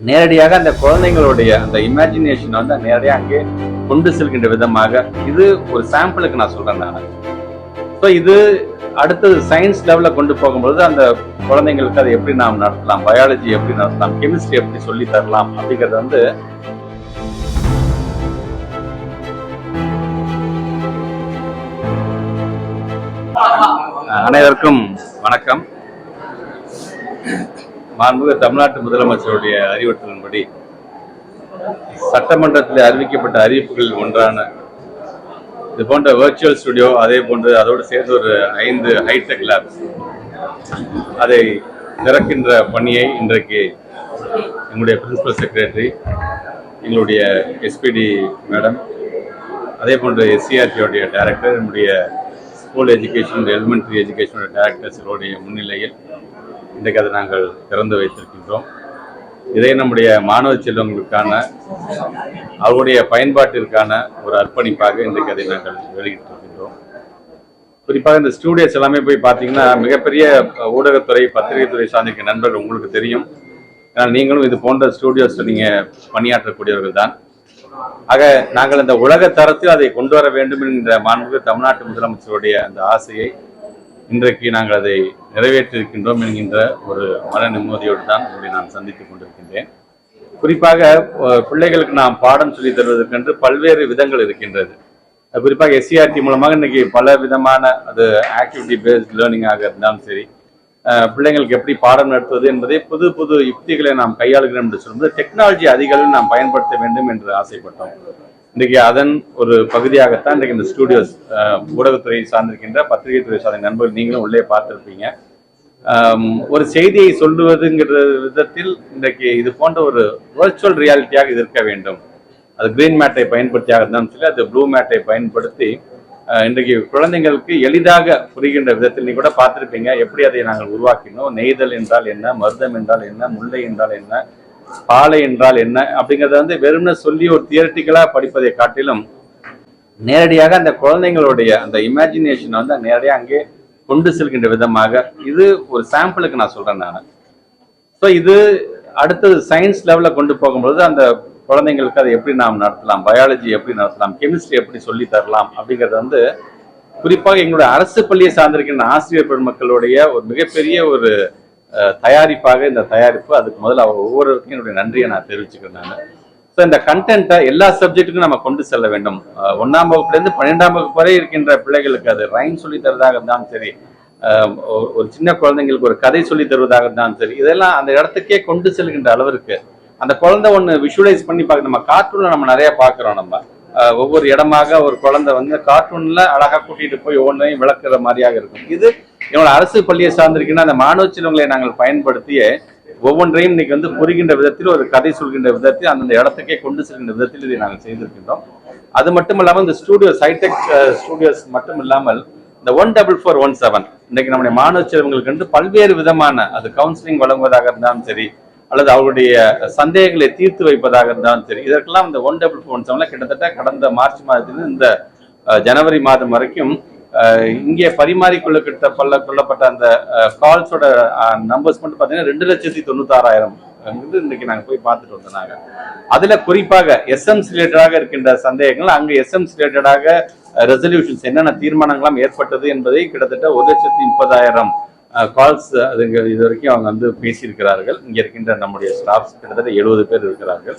நேரடியாக அந்த குழந்தைங்களுடைய அந்த இமேஜினேஷன் வந்து நேரடியாக அங்கே கொண்டு செல்கின்ற விதமாக இது ஒரு சாம்பிளுக்கு நான் சொல்றேன் நான். ஸோ இது அடுத்தது சயின்ஸ் லெவலில் கொண்டு போகும்பொழுது அந்த குழந்தைங்களுக்கு அதை எப்படி நாம் நடத்தலாம்? பயாலஜி எப்படி நடத்தலாம்? கெமிஸ்ட்ரி எப்படி சொல்லி தரலாம்? அப்படிங்கிறது வந்து அனைவருக்கும் வணக்கம். மாண்புமிகு தமிழ்நாட்டு முதலமைச்சருடைய அறிவுறுத்தலின்படி சட்டமன்றத்தில் அறிவிக்கப்பட்ட அறிவிப்புகளில் ஒன்றான இது போன்ற வேர்ச்சுவல் ஸ்டுடியோ அதே போன்று அதோடு சேர்ந்து ஒரு ஐந்து ஹைடெக் லேப்ஸ் அதை திறக்கின்ற பணியை இன்றைக்கு எங்களுடைய பிரின்சிபல் செக்ரட்டரி எங்களுடைய எஸ்பிடி மேடம் அதே போன்று எஸ்சிஆர்டியோடைய டைரக்டர் நம்முடைய ஸ்கூல் எஜுகேஷன் எலிமெண்ட்ரி எஜுகேஷனோட டைரக்டர்ஸுடைய முன்னிலையில் இன்றைக்கு அதை நாங்கள் திறந்து வைத்திருக்கின்றோம். இதை நம்முடைய மாணவ செல்வங்களுக்கான அவருடைய பயன்பாட்டிற்கான ஒரு அர்ப்பணிப்பாக இன்றைக்கு அதை நாங்கள் வெளியிட்டிருக்கின்றோம். குறிப்பாக இந்த ஸ்டூடியோஸ் எல்லாமே போய் பார்த்தீங்கன்னா மிகப்பெரிய ஊடகத்துறை பத்திரிகைத்துறை சார்ந்திருக்க நண்பர்கள் உங்களுக்கு தெரியும். ஏன்னா நீங்களும் இது போன்ற ஸ்டூடியோஸ் நீங்கள் பணியாற்றக்கூடியவர்கள் தான் ஆக நாங்கள் இந்த உலக தரத்தில் அதை கொண்டு வர வேண்டும் என்கிற மாண்புமிகு தமிழ்நாட்டு முதலமைச்சருடைய அந்த ஆசையை இன்றைக்கு நாங்கள் அதை நிறைவேற்றிருக்கின்றோம் என்கின்ற ஒரு மன நிம்மதியோடு தான் உங்களை நான் சந்தித்துக் கொண்டிருக்கின்றேன். குறிப்பாக பிள்ளைகளுக்கு நாம் பாடம் சொல்லித் தருவதற்கென்று பல்வேறு விதங்கள் இருக்கின்றது. குறிப்பாக எஸ்சிஆர்டி மூலமாக இன்னைக்கு பல விதமான அது ஆக்டிவிட்டி பேஸ்ட் லேர்னிங்காக இருந்தாலும் சரி பிள்ளைங்களுக்கு எப்படி பாடம் நடத்துவது என்பதை புது புது யுக்திகளை நாம் கையாளுகிறோம் என்று சொல்லும்போது டெக்னாலஜி அதிகளவில் நாம் பயன்படுத்த வேண்டும் என்று ஆசைப்பட்டோம். இன்றைக்கு அதன் ஒரு பகுதியாகத்தான் இன்றைக்கு இந்த ஸ்டூடியோஸ் ஊடகத்துறை சார்ந்திருக்கின்ற பத்திரிகை துறை சார்ந்த நண்பர்கள் நீங்களும் உள்ளே பார்த்துருப்பீங்க. ஒரு செய்தியை சொல்லுவதுங்கிற விதத்தில் இன்றைக்கு இது போன்ற ஒரு வர்ச்சுவல் ரியாலிட்டியாக இது இருக்க வேண்டும். அது கிரீன் மேட்டை பயன்படுத்தியாக இருந்தாலும் சரி அது ப்ளூ மேட்டை பயன்படுத்தி இன்றைக்கு குழந்தைங்களுக்கு எளிதாக புரிகின்ற விதத்தில் நீ கூட பார்த்துருப்பீங்க. எப்படி அதை நாங்கள் உருவாக்கினோம்? நெய்தல் என்றால் என்ன? மருதம் என்றால் என்ன? முல்லை என்றால் என்ன? பாலை என்றால் என்ன? அப்படிங்கிறத வந்து வெறும்னு சொல்லி ஒரு தியரட்டிக்கலாக படிப்பதை காட்டிலும் நேரடியாக அந்த குழந்தைங்களுடைய அந்த இமேஜினேஷன் வந்து நேரடியாக அங்கே கொண்டு செல்கின்ற விதமாக இது ஒரு சாம்பிளுக்கு நான் சொல்கிறேன் நான். ஸோ இது அடுத்தது சயின்ஸ் லெவலில் கொண்டு போகும்பொழுது அந்த குழந்தைங்களுக்கு அதை எப்படி நாம் நடத்தலாம்? பயாலஜி எப்படி நடத்தலாம்? கெமிஸ்ட்ரி எப்படி சொல்லி தரலாம்? அப்படிங்கிறது வந்து குறிப்பாக எங்களுடைய அரசு பள்ளியை சார்ந்திருக்கின்ற ஆசிரியர் பெருமக்களுடைய ஒரு மிகப்பெரிய ஒரு தயாரிப்பாக இந்த தயாரிப்பு அதுக்கு முதல்ல அவங்க ஒவ்வொருவருக்கும் என்னுடைய நன்றியை நான் தெரிவிச்சுக்கிறேன் நான். ஸோ இந்த கண்டென்ட்டை எல்லா சப்ஜெக்ட்டுக்கும் நம்ம கொண்டு செல்ல வேண்டும். ஒன்றாம் வகுப்புலேருந்து பன்னெண்டாம் வகுப்பு வரை இருக்கின்ற பிள்ளைகளுக்கு அது ரைம் சொல்லி தருவதாக இருந்தாலும் சரி ஒரு- சின்ன குழந்தைங்களுக்கு ஒரு கதை சொல்லி தருவதாக இருந்தாலும் சரி. இதெல்லாம் அந்த இடத்துக்கே கொண்டு செல்கின்ற அளவிற்கு அந்த குழந்தை ஒன்று விஷுவலைஸ் பண்ணி பார்க்க நம்ம கார்ட்டூனில் நம்ம நிறைய பார்க்குறோம் நம்ம. ஒவ்வொரு இடமாக ஒரு குழந்தை வந்து கார்ட்டூன்ல அழகா கூட்டிட்டு போய் ஒவ்வொன்றையும் விளக்குற மாதிரியாக இருக்கும். இது என்னோட அரசு பள்ளியை சார்ந்திருக்கின்ற அந்த மாணவ செல்வங்களை நாங்கள் பயன்படுத்திய ஒவ்வொன்றையும் இன்னைக்கு வந்து புரிகின்ற விதத்தில் ஒரு கதை சொல்கின்ற விதத்தில் அந்தந்த இடத்துக்கே கொண்டு செல்கின்ற விதத்தில் இதை நாங்கள் செய்திருக்கின்றோம். அது மட்டும் இல்லாமல் இந்த ஸ்டூடியோஸ் ஹைடெக் ஸ்டூடியோஸ் மட்டும் இல்லாமல் இந்த one double four one seven இன்னைக்கு நம்முடைய மாணவ செல்வங்களுக்கு வந்து பல்வேறு விதமான அது கவுன்சிலிங் வழங்குவதாக இருந்தாலும் சரி அல்லது அவருடைய சந்தேகங்களை தீர்த்து வைப்பதாக இருந்தாலும் சரி இதற்கெல்லாம் இந்த ஒன் டபுள் ஃபோன் ஒன் செவன்ல கிட்டத்தட்ட கடந்த மார்ச் மாதத்திலிருந்து இந்த ஜனவரி மாதம் வரைக்கும் இங்கே இங்கே பரிமாறிக்கொள்ளப்பட்ட பல்ல கொள்ளப்பட்ட அந்த கால்ஸோட நம்பர்ஸ் மட்டும் பார்த்தீங்கன்னா ரெண்டு லட்சத்தி தொண்ணூத்தாறாயிரம் வந்து இன்னைக்கு நாங்கள் போய் பார்த்துட்டு வந்தோம் நாங்கள் அதில் குறிப்பாக எஸ்எம்ஸ் ரிலேட்டடாக இருக்கின்ற சந்தேகங்கள் அங்கே எஸ்எம்ஸ் ரிலேட்டடாக ரெசல்யூஷன்ஸ் என்னென்ன தீர்மானங்களாம் ஏற்பட்டது என்பதை கிட்டத்தட்ட ஒரு லட்சத்தி முப்பதாயிரம் கால்ஸ் அதுங்க இது வரைக்கும் அவங்க வந்து பேசியிருக்கிறார்கள். இங்கே இருக்கின்ற நம்முடைய ஸ்டாஃப்ஸ் கிட்டத்தட்ட எழுபது பேர் இருக்கிறார்கள்.